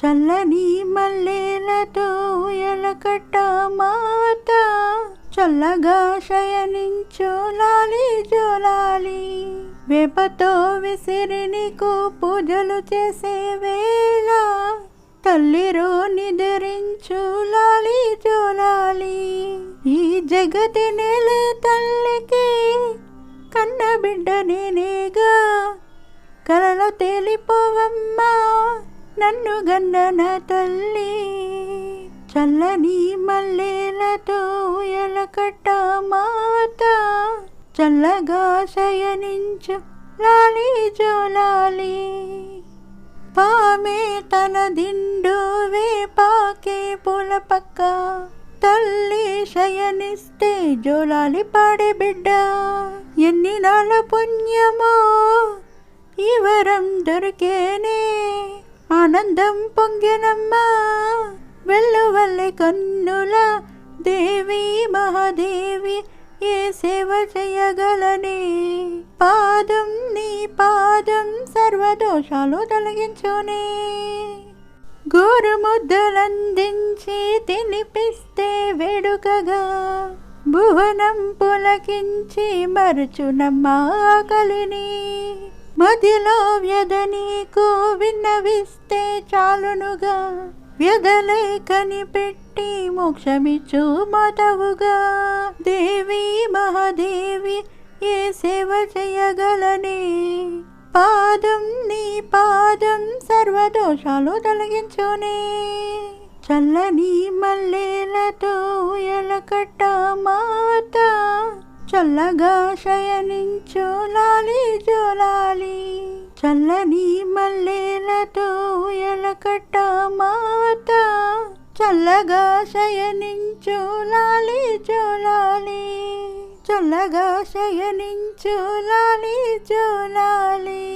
చల్లని మల్లెలతో ఎలకట్ట మాత చల్లగా శయనించో. వేపతో విసిరిని పూజలు చేసే వేళ తల్లిరో నిద్రించు లాలి జోలాలి. ఈ జగతి నెల తల్లికి కన్న బిడ్డ నేనేగా కలలో తేలిపోవమ్మా నన్ను గన్నన తల్లి. చల్లని మల్లెలతో ఎలకట్ట మాత చల్లగా శయనించు లాలి జోలాలి. పామే తన దిండు వేపాకే పూల పక్క తల్లి శయనిస్తే జోలాలి పాడే బిడ్డ. ఎన్ని నాల పుణ్యమో ఈ వరం దొరికేనే. ఆనందం పొంగెనమ్మా వెల్లువల్లి కన్నుల దేవి మహాదేవి. ఏ సేవ చేయగలనే? పాదం నీ పాదం సర్వదోషాలు తొలగించునే. గోరుముద్దలందించి తినిపిస్తే వేడుకగా. భువనం పులకించి మరచునమ్మా కలిని మదిలో వ్యధ నీకు విన్నవిస్తే చాలునుగా. వ్యధలే కనిపెట్టి మోక్షమిచ్చు మాతవుగా దేవి మహాదేవి ఏ సేవ చేయగలనే? పాదం నీ పాదం సర్వదోషాలు తొలగించునే. చల్లని మల్లెలతో ఎలకట్ట మాత చల్లగా శయనించు లాలి జోలాలి. చల్లని మల్లెలతో ఎలకట్ట మాత చల్లగా శయనించు లాలి జోలాలి. చల్లగా శయనించు లాలి జోలాలి.